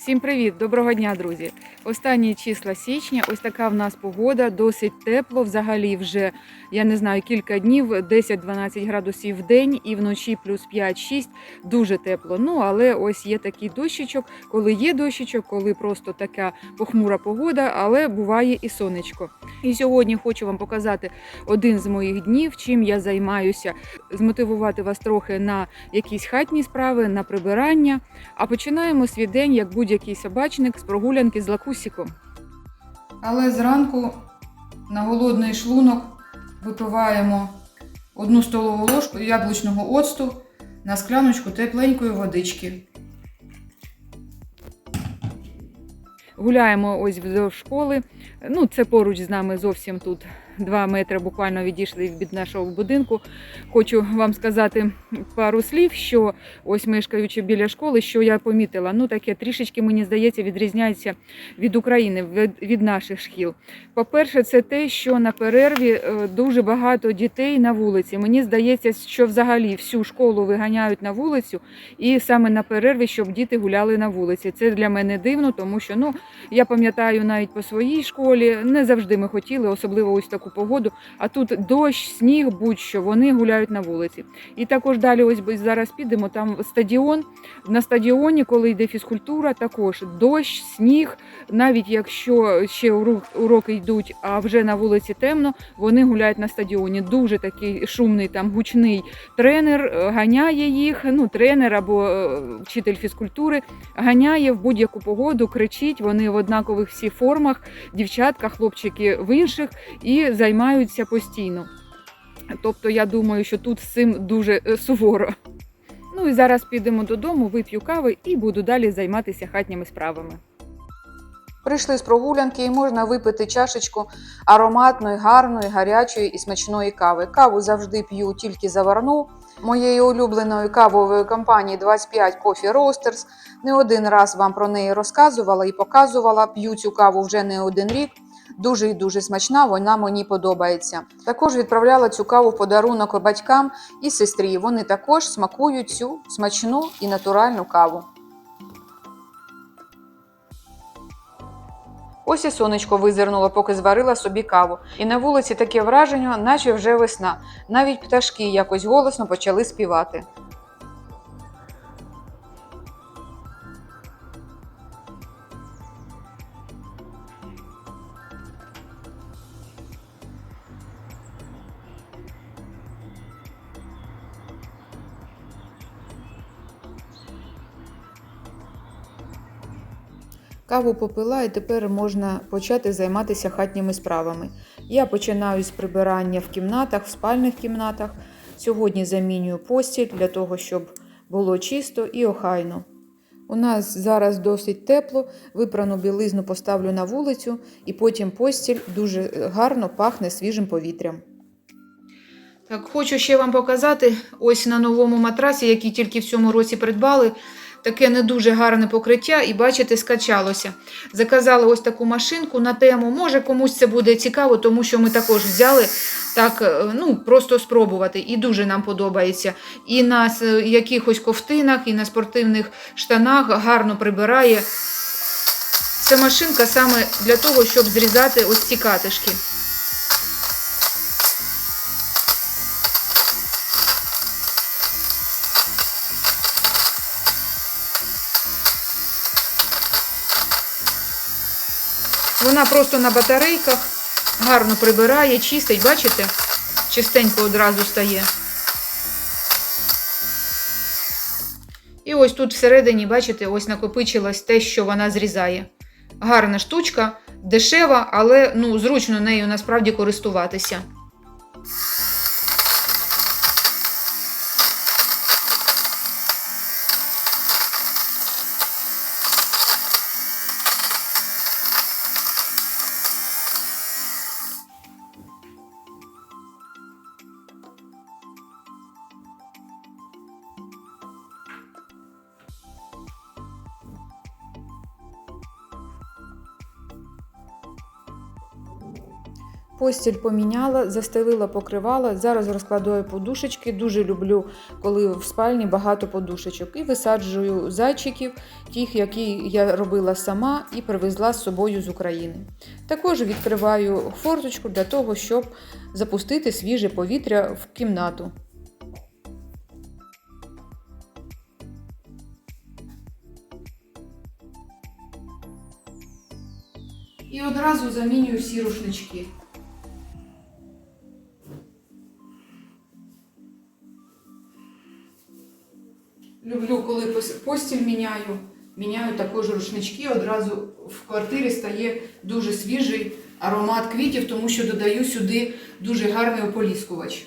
Всім привіт! Доброго дня, друзі! Останні числа січня, ось така в нас погода, досить тепло. Взагалі, вже я не знаю, кілька днів, 10-12 градусів в день і вночі плюс 5-6. Дуже тепло. Ну але ось є такий дощичок, коли є дощичок, коли просто така похмура погода, але буває і сонечко. І сьогодні хочу вам показати один з моїх днів, чим я займаюся, змотивувати вас трохи на якісь хатні справи, на прибирання. А починаємо свій день як будь-який собачник з прогулянки з лакусіком. Але зранку на голодний шлунок випиваємо одну столову ложку яблучного оцту на скляночку тепленької водички. Гуляємо ось вздовж школи. Ну, це поруч з нами зовсім тут. Два метри буквально відійшли від нашого будинку. Хочу вам сказати пару слів, що ось мешкаючи біля школи, що я помітила. Ну таке трішечки, мені здається, відрізняється від України, від, від наших шкіл. По-перше, це те, що на перерві е, дуже багато дітей на вулиці. Мені здається, що взагалі всю школу виганяють на вулицю, і саме на перерві, щоб діти гуляли на вулиці. Це для мене дивно, тому що ну я пам'ятаю навіть по своїй школі, не завжди ми хотіли, особливо ось таку погоду. А тут дощ, сніг, будь-що вони гуляють на вулиці. І також далі, ось зараз підемо. Там стадіон. На стадіоні, коли йде фізкультура, також дощ, сніг. Навіть якщо ще уроки йдуть, а вже на вулиці темно, вони гуляють на стадіоні. Дуже такий шумний, там гучний тренер е, ганяє їх. Ну, тренер або е, вчитель фізкультури ганяє в будь-яку погоду, кричить. Вони в однакових всі формах, дівчатка, хлопчики в інших і займаються постійно. Тобто, я думаю, що тут з цим дуже е, суворо. Ну і зараз підемо додому, вип'ю кави і буду далі займатися хатніми справами. Прийшли з прогулянки і можна випити чашечку ароматної, гарної, гарячої і смачної кави. Каву завжди п'ю тільки заварну. Моєї улюбленої кавової компанії 25 Coffee Roasters. Не один раз вам про неї розказувала і показувала. П'ю цю каву вже не один рік. Дуже і дуже смачна, вона мені подобається. Також відправляла цю каву в подарунок батькам і сестрі. Вони також смакують цю смачну і натуральну каву. Ось і сонечко визирнуло, поки зварила собі каву. І на вулиці таке враження, наче вже весна. Навіть пташки якось голосно почали співати. Каву попила, і тепер можна почати займатися хатніми справами. Я починаю з прибирання в кімнатах, в спальних кімнатах. Сьогодні замінюю постіль для того, щоб було чисто і охайно. У нас зараз досить тепло, випрану білизну поставлю на вулицю, і потім постіль дуже гарно пахне свіжим повітрям. Так, хочу ще вам показати ось на новому матрасі, який тільки в цьому році придбали. Таке не дуже гарне покриття, і бачите, скачалося. Заказали ось таку машинку на тему. Може комусь це буде цікаво, тому що ми також взяли так, е, ну просто спробувати. І дуже нам подобається. І на якихось ковтинах, і на спортивних штанах гарно прибирає. Це машинка саме для того, щоб зрізати ось ці катишки. Вона просто на батарейках гарно прибирає, чистить, бачите? Чистенько одразу стає. І ось тут всередині, бачите, ось накопичилось те, що вона зрізає. Гарна штучка, дешева, але ну, зручно нею насправді користуватися. Постіль поміняла, застелила покривала. Зараз розкладаю подушечки. Дуже люблю, коли в спальні багато подушечок. І висаджую зайчиків, тих, які я робила сама і привезла з собою з України. Також відкриваю форточку для того, щоб запустити свіже повітря в кімнату. І одразу замінюю всі рушнички. Люблю, коли постіль міняю, міняю також рушнички. Одразу в квартирі стає дуже свіжий аромат квітів, тому що додаю сюди дуже гарний ополіскувач.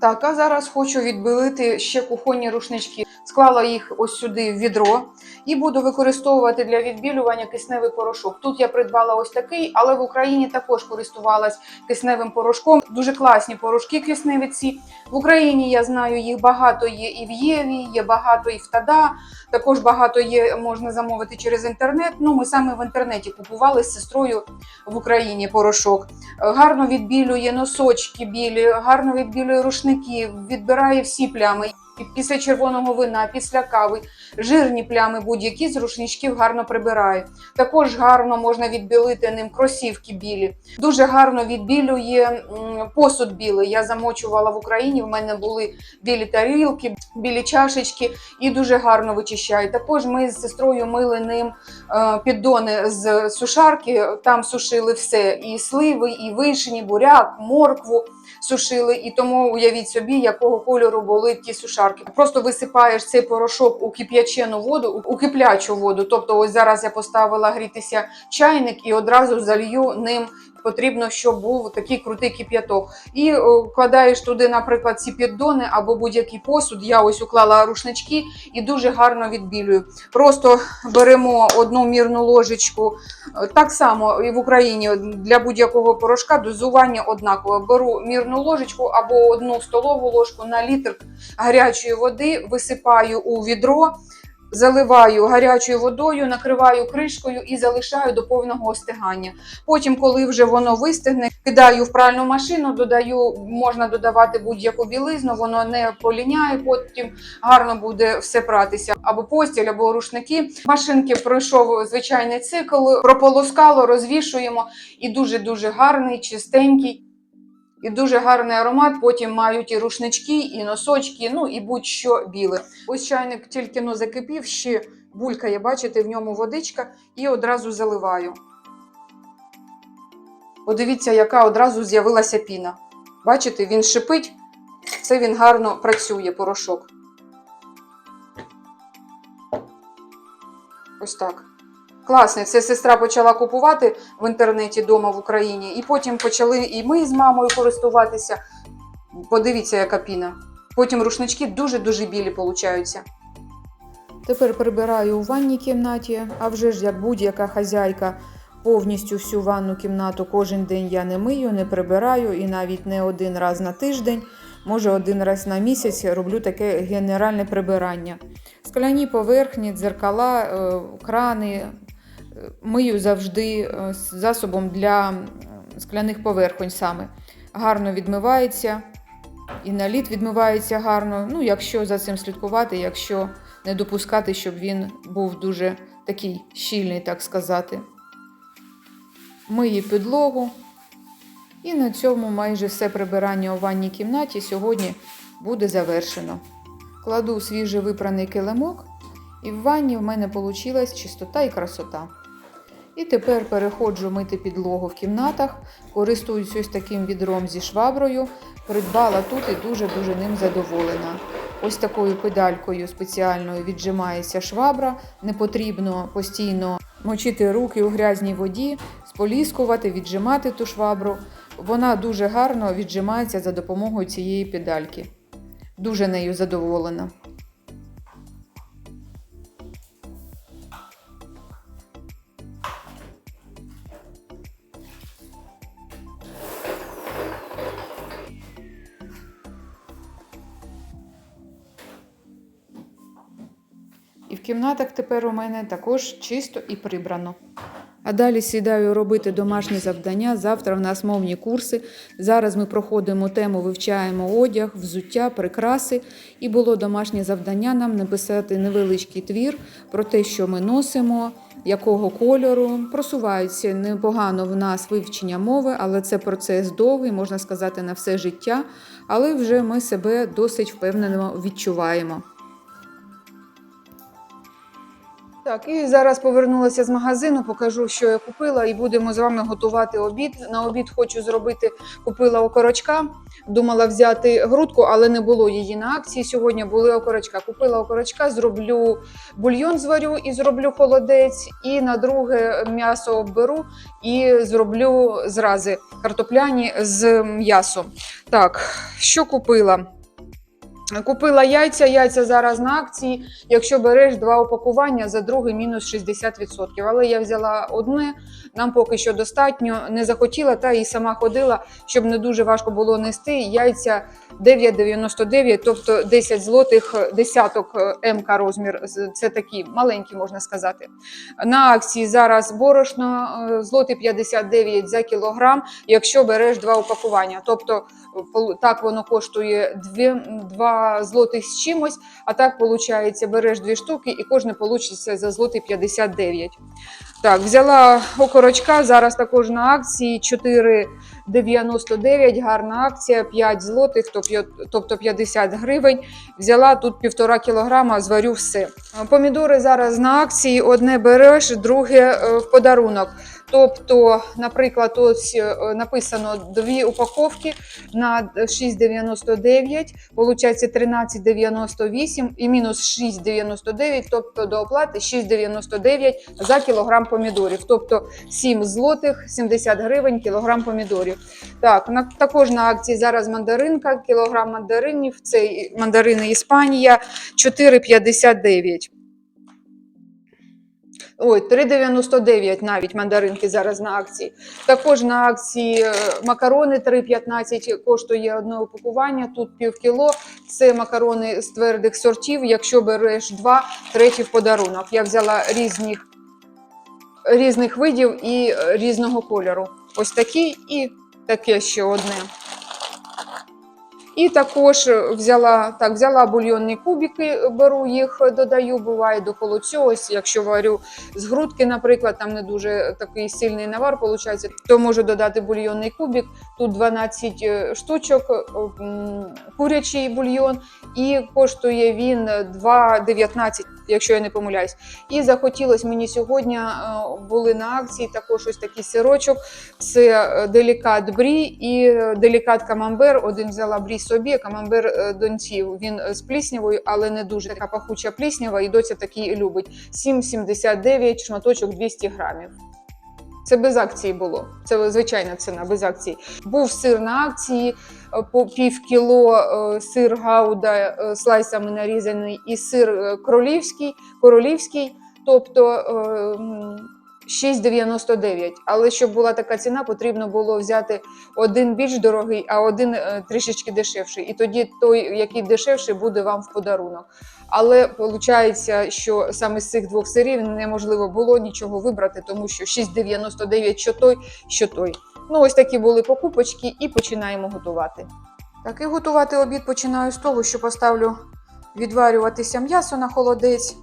Так, а зараз хочу відбілити ще кухонні рушнички. Склала їх ось сюди в відро і буду використовувати для відбілювання кисневий порошок. Тут я придбала ось такий, але в Україні також користувалась кисневим порошком. Дуже класні порошки кисневі ці. В Україні я знаю, їх багато є і в Єві, є багато і в Тада. Також багато є, можна замовити через інтернет. Ну, ми саме в інтернеті купували з сестрою в Україні порошок. Гарно відбілює носочки білі, гарно відбілює рушники, відбирає всі плями. Після червоного вина, після кави, жирні плями будь-які з рушничків гарно прибирає. Також гарно можна відбілити ним кросівки білі. Дуже гарно відбілює посуд білий. Я замочувала в Україні. В мене були білі тарілки, білі чашечки і дуже гарно вичищає. Також ми з сестрою мили ним е, піддони з сушарки. Там сушили все: і сливи, і вишні, буряк, моркву сушили. І тому уявіть собі, якого кольору були ті сушарки. Просто висипаєш цей порошок у кип'ячену воду, у киплячу воду. Тобто, ось зараз я поставила грітися чайник і одразу залью ним. Потрібно, щоб був такий крутий кип'яток. І вкладаєш туди, наприклад, ці піддони або будь-який посуд. Я ось уклала рушнички і дуже гарно відбілюю. Просто беремо одну мірну ложечку. Е, Так само і в Україні для будь-якого порошка дозування однакове. Беру мірну ложечку або одну столову ложку на літр гарячої води, висипаю у відро. Заливаю гарячою водою, накриваю кришкою і залишаю до повного остигання. Потім, коли вже воно вистигне, кидаю в пральну машину, додаю, можна додавати будь-яку білизну, воно не поліняє. Потім гарно буде все пратися. Або постіль, або рушники. Машинки пройшов звичайний цикл, прополоскало, розвішуємо і дуже дуже гарний, чистенький. І дуже гарний аромат. Потім мають і рушнички, і носочки, ну і будь-що біле. Ось чайник тільки но закипів, ще булькає, бачите, в ньому водичка, і одразу заливаю. Подивіться, яка одразу з'явилася піна. Бачите, він шипить, це він гарно працює, порошок. Ось так. Класний. Це сестра почала купувати в інтернеті вдома в Україні, і потім почали і ми з мамою користуватися. Подивіться, яка піна. Потім рушнички дуже-дуже білі получаються. Тепер прибираю у ванній кімнаті, а вже ж як будь-яка хазяйка, повністю всю ванну кімнату кожен день я не мию, не прибираю і навіть не один раз на тиждень, може один раз на місяць роблю таке генеральне прибирання. Скляні поверхні, дзеркала, е, крани мию завжди е, засобом для скляних поверхонь саме. Гарно відмивається, і наліт відмивається гарно. Ну, якщо за цим слідкувати, якщо не допускати, щоб він був дуже такий щільний, так сказати. Мию підлогу. І на цьому майже все прибирання у ванній кімнаті сьогодні буде завершено. Кладу свіжий випраний килимок, і в ванні в мене вийшла чистота і красота. І тепер переходжу мити підлогу в кімнатах, користуюсь ось таким відром зі шваброю. Придбала тут і дуже-дуже ним задоволена. Ось такою педалькою спеціальною віджимається швабра. Не потрібно постійно мочити руки у грязній воді, споліскувати, віджимати ту швабру. Вона дуже гарно віджимається за допомогою цієї педальки. Дуже нею задоволена. Кімнатах тепер у мене також чисто і прибрано. А далі сідаю робити домашні завдання. Завтра в нас мовні курси. Зараз ми проходимо тему, вивчаємо одяг, взуття, прикраси. І було домашнє завдання нам написати невеличкий твір про те, що ми носимо, якого кольору. Просуваються непогано в нас вивчення мови, але це процес довгий, можна сказати, на все життя. Але вже ми себе досить впевнено відчуваємо. Так, і зараз повернулася з магазину, покажу, що я купила, і будемо з вами готувати обід. На обід хочу зробити, купила окорочка. Думала взяти грудку, але не було її на акції. Сьогодні були окорочка. Купила окорочка, зроблю бульйон зварю і зроблю холодець. І на друге м'ясо оберу і зроблю зрази картопляні з м'ясом. Так, що купила? Купила яйця, яйця зараз на акції. Якщо береш два упакування, за друге мінус 60%. Але я взяла одне, нам поки що достатньо. Не захотіла, та і сама ходила, щоб не дуже важко було нести. Яйця 9,99, тобто 10 злотих, десяток е, МК розмір. Це такі маленькі, можна сказати. На акції зараз борошно е, злоти 59 за кілограм, якщо береш два упакування. Тобто так воно коштує 2, 2 злотих з чимось, а так виходить, береш дві штуки і кожне вийде за злоти 59. Так, взяла окорочка, зараз також на акції 4,99, гарна акція, 5 злотих, тобто 50 гривень. Взяла тут півтора кілограма, зварю все. Помідори зараз на акції, одне береш, друге е, в подарунок. Тобто, наприклад, ось е, написано дві упаковки на 6,99, получається 13,98 і мінус 6,99, тобто до оплати 6,99 за кілограм помідорів. Тобто 7 злотих 70 гривень кілограм помідорів. Так, на, також на акції зараз мандаринка, кілограм мандаринів, це мандарини Іспанія 4,59. Ой, 3,99 навіть мандаринки зараз на акції. Також на акції е, макарони 3,15 коштує одне упакування, тут пів кіло. Це макарони з твердих сортів. Якщо береш два, третій в подарунок. Я взяла різних, різних видів і е, різного кольору. Ось такі і таке ще одне. І також взяла так, взяла бульйонні кубики, беру їх, додаю, буває до холодцю. Ось якщо варю з грудки, наприклад, там не дуже такий сильний навар виходить, то можу додати бульйонний кубик. Тут 12 штучок, курячий бульйон, і коштує він 2,19, якщо я не помиляюсь. І захотілося мені сьогодні е, були на акції також ось такий сирочок. Це е, делікат брі і е, делікат камамбер. Один взяла брі собі, камамбер донців. Він з пліснявою, але не дуже така пахуча пліснява, і доця такий любить. 7,79, шматочок 200 грамів. Це без акції було. Це звичайна ціна без акції. Був сир на акції е, по пів кіло е, сир гауда е, слайсами нарізаний, і сир королівський, королівський, тобто 6,99. Але щоб була така ціна, потрібно було взяти один більш дорогий, а один е, трішечки дешевший. І тоді той, який дешевший, буде вам в подарунок. Але виходить, що саме з цих двох сирів неможливо було нічого вибрати, тому що 6,99 що той, що той. Ну, ось такі були покупочки, і починаємо готувати. Так, і готувати обід починаю з того, що поставлю відварюватися м'ясо на холодець.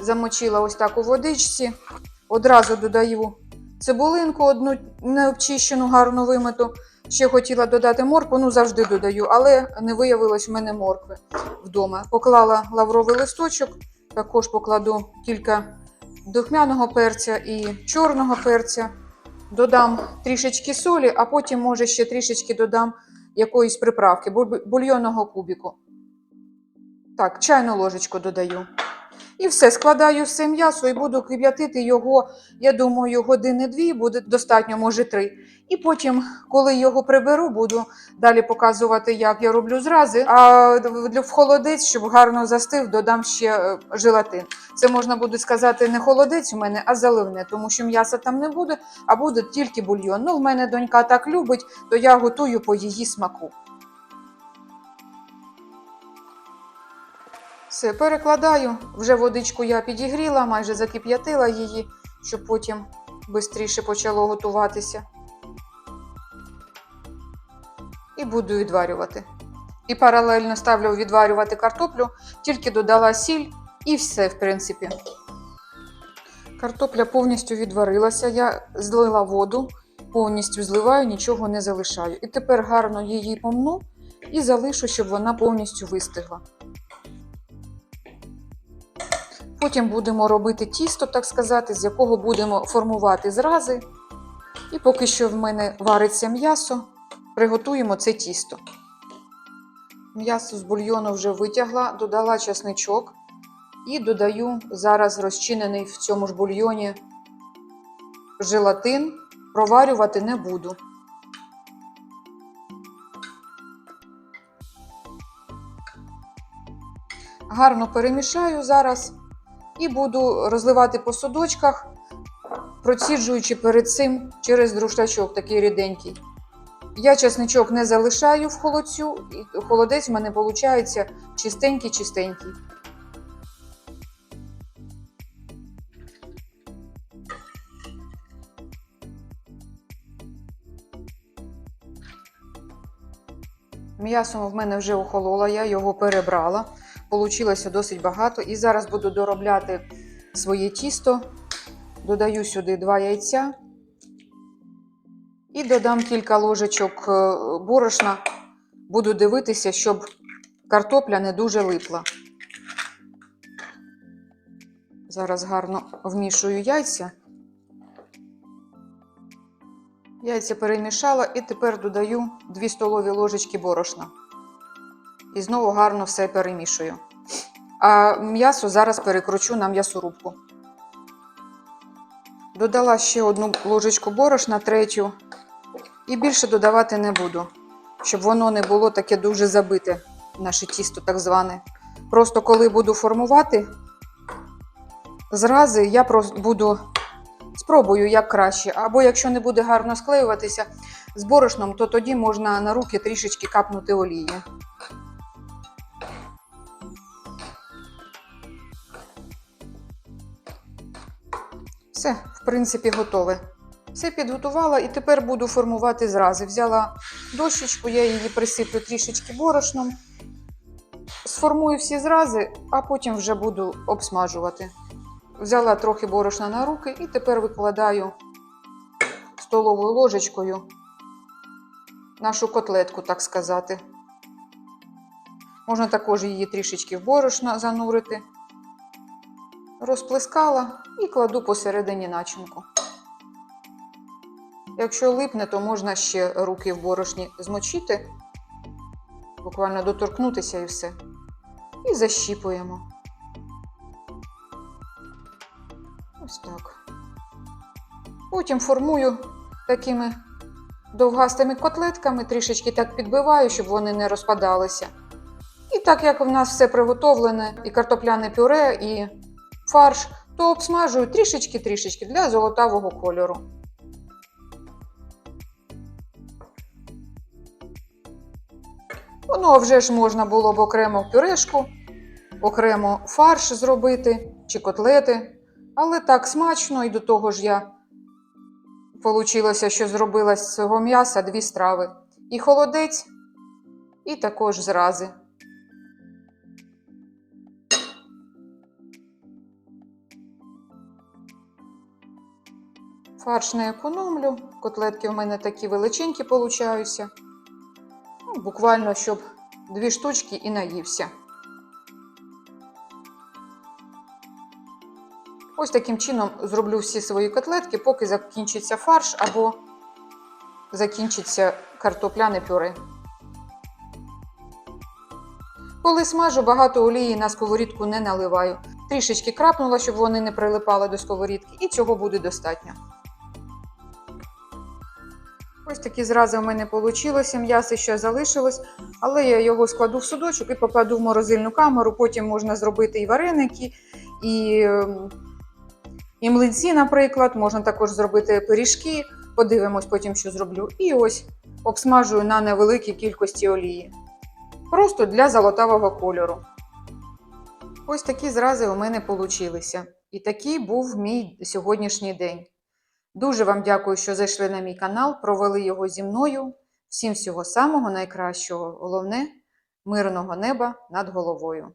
Замочила ось так у водичці. Одразу додаю цибулинку, одну необчищену, гарно вимиту. Ще хотіла додати моркву, ну завжди додаю, але не виявилось в мене моркви вдома. Поклала лавровий листочок, також покладу кілька духмяного перця і чорного перця. Додам трішечки солі, а потім, може, ще трішечки додам якоїсь приправки, бульйонного кубіку. Так, чайну ложечку додаю. І все, складаю все м'ясо і буду кип'ятити його, я думаю, години дві, буде достатньо, може три. І потім, коли його приберу, буду далі показувати, як я роблю зрази. А в холодець, щоб гарно застив, додам ще е, желатин. Це можна буде сказати не холодець у мене, а заливне, тому що м'яса там не буде, а буде тільки бульйон. Ну, в мене донька так любить, то я готую по її смаку. Все, перекладаю. Вже водичку я підігріла, майже закип'ятила її, щоб потім швидше почало готуватися. І буду відварювати. І паралельно ставлю відварювати картоплю, тільки додала сіль і все, в принципі. Картопля повністю відварилася, я злила воду, повністю зливаю, нічого не залишаю. І тепер гарно її помну і залишу, щоб вона повністю вистигла. Потім будемо робити тісто, так сказати, з якого будемо формувати зрази. І поки що в мене вариться м'ясо, приготуємо це тісто. М'ясо з бульйону вже витягла, додала чесничок і додаю зараз розчинений в цьому ж бульйоні желатин. Проварювати не буду. Гарно перемішаю зараз і буду розливати по судочках, проціджуючи перед цим через друшлячок такий ріденький. Я чесничок не залишаю в холодцю, і холодець в мене виходить чистенький-чистенький. М'ясо в мене вже охололо, я його перебрала. Получилося досить багато. І зараз буду доробляти своє тісто. Додаю сюди два яйця. І додам кілька ложечок е, борошна. Буду дивитися, щоб картопля не дуже липла. Зараз гарно вмішую яйця. Яйця перемішала і тепер додаю 2 столові ложечки борошна. І знову гарно все перемішую. А м'ясо зараз перекручу на м'ясорубку. Додала ще одну ложечку борошна, третю. І більше додавати не буду, щоб воно не було таке дуже забите, наше тісто так зване. Просто коли буду формувати зрази, я буду спробую як краще. Або якщо не буде гарно склеюватися з борошном, то тоді можна на руки трішечки капнути олії. Все, в принципі, готове. Все підготувала і тепер буду формувати зрази. Взяла дощечку, я її присиплю трішечки борошном. Сформую всі зрази, а потім вже буду обсмажувати. Взяла трохи борошна на руки і тепер викладаю столовою ложечкою нашу котлетку, так сказати. Можна також її трішечки в борошно занурити. Розплескала і кладу посередині начинку. Якщо липне, то можна ще руки в борошні змочити, буквально доторкнутися і все. І защіпуємо. Ось так. Потім формую такими довгастими котлетками, трішечки так підбиваю, щоб вони не розпадалися. І так як в нас все приготовлене, і картопляне пюре, і фарш, то обсмажую трішечки-трішечки для золотавого кольору. Воно вже ж можна було б окремо пюрешку, окремо фарш зробити чи котлети. Але так смачно, і до того ж я получилося, що зробила з цього м'яса дві страви. І холодець, і також зрази. Фарш не економлю. Котлетки в мене такі величенькі получаються. Ну, буквально, щоб дві штучки і наївся. Ось таким чином зроблю всі свої котлетки, поки закінчиться фарш або закінчиться картопляне пюре. Коли смажу, багато олії на сковорідку не наливаю. Трішечки крапнула, щоб вони не прилипали до сковорідки, і цього буде достатньо. Ось такі зрази у мене вийшло. М'ясо ще залишилось, але я його складу в судочок і покладу в морозильну камеру. Потім можна зробити і вареники, і, ем, і млинці, наприклад. Можна також зробити пиріжки. Подивимось потім, що зроблю. І ось обсмажую на невеликій кількості олії. Просто для золотавого кольору. Ось такі зрази у мене получилися. І такий був мій сьогоднішній день. Дуже вам дякую, що зайшли на мій канал, провели його зі мною. Всім всього самого найкращого. Головне мирного неба над головою.